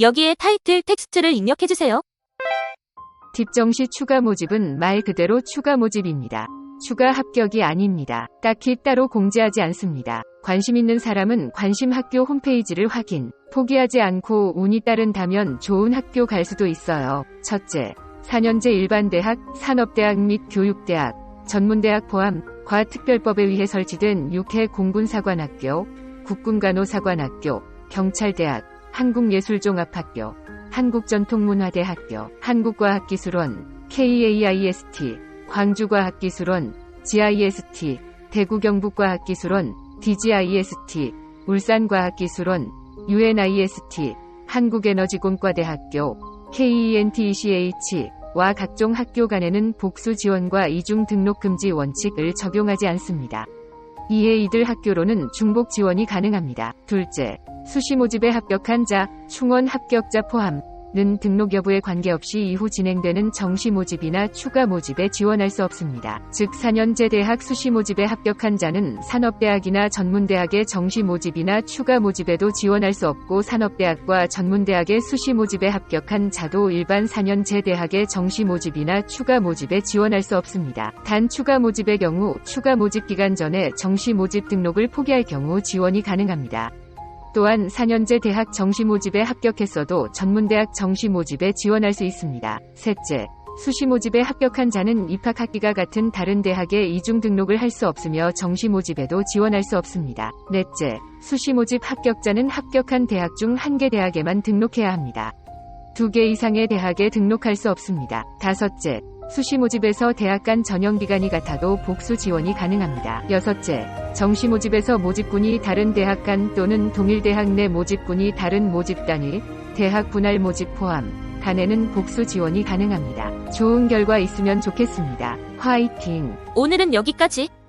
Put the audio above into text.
여기에 타이틀 텍스트를 입력해주세요. 뒷정 시 추가 모집은 말 그대로 추가 모집입니다. 추가 합격이 아닙니다. 딱히 따로 공지하지 않습니다. 관심 있는 사람은 관심 학교 홈페이지를 확인, 포기하지 않고 운이 따른다면 좋은 학교 갈 수도 있어요. 첫째, 4년제 일반대학, 산업대학 및 교육대학, 전문대학 포함 과 특별법에 의해 설치된 6회 공군사관학교, 국군간호사관학교, 경찰대학, 한국예술종합학교, 한국전통문화대학교, 한국과학기술원, KAIST, 광주과학기술원, GIST, 대구경북과학기술원, DGIST, 울산과학기술원, UNIST, 한국에너지공과대학교, KENTECH와 각종 학교 간에는 복수 지원과 이중 등록 금지 원칙을 적용하지 않습니다. 이에 이들 학교로는 중복 지원이 가능합니다. 둘째, 수시 모집에 합격한 자, 충원 합격자 포함, 는 등록 여부에 관계없이 이후 진행되는 정시 모집이나 추가 모집에 지원할 수 없습니다. 즉 4년제 대학 수시 모집에 합격한 자는 산업대학이나 전문대학의 정시 모집이나 추가 모집에도 지원할 수 없고 산업대학과 전문대학의 수시 모집에 합격한 자도 일반 4년제 대학의 정시 모집이나 추가 모집에 지원할 수 없습니다. 단 추가 모집의 경우 추가 모집 기간 전에 정시 모집 등록을 포기할 경우 지원이 가능합니다. 또한 4년제 대학 정시 모집에 합격했어도 전문대학 정시 모집에 지원할 수 있습니다. 셋째, 수시 모집에 합격한 자는 입학 학기가 같은 다른 대학에 이중 등록을 할 수 없으며 정시 모집에도 지원할 수 없습니다. 넷째, 수시 모집 합격자는 합격한 대학 중 한 개 대학에만 등록해야 합니다. 두 개 이상의 대학에 등록할 수 없습니다. 다섯째, 수시 모집에서 대학 간 전형 기간이 같아도 복수 지원이 가능합니다. 여섯째, 정시 모집에서 모집군이 다른 대학 간 또는 동일 대학 내 모집군이 다른 모집 단위, 대학 분할 모집 포함, 간에는 복수 지원이 가능합니다. 좋은 결과 있으면 좋겠습니다. 화이팅! 오늘은 여기까지.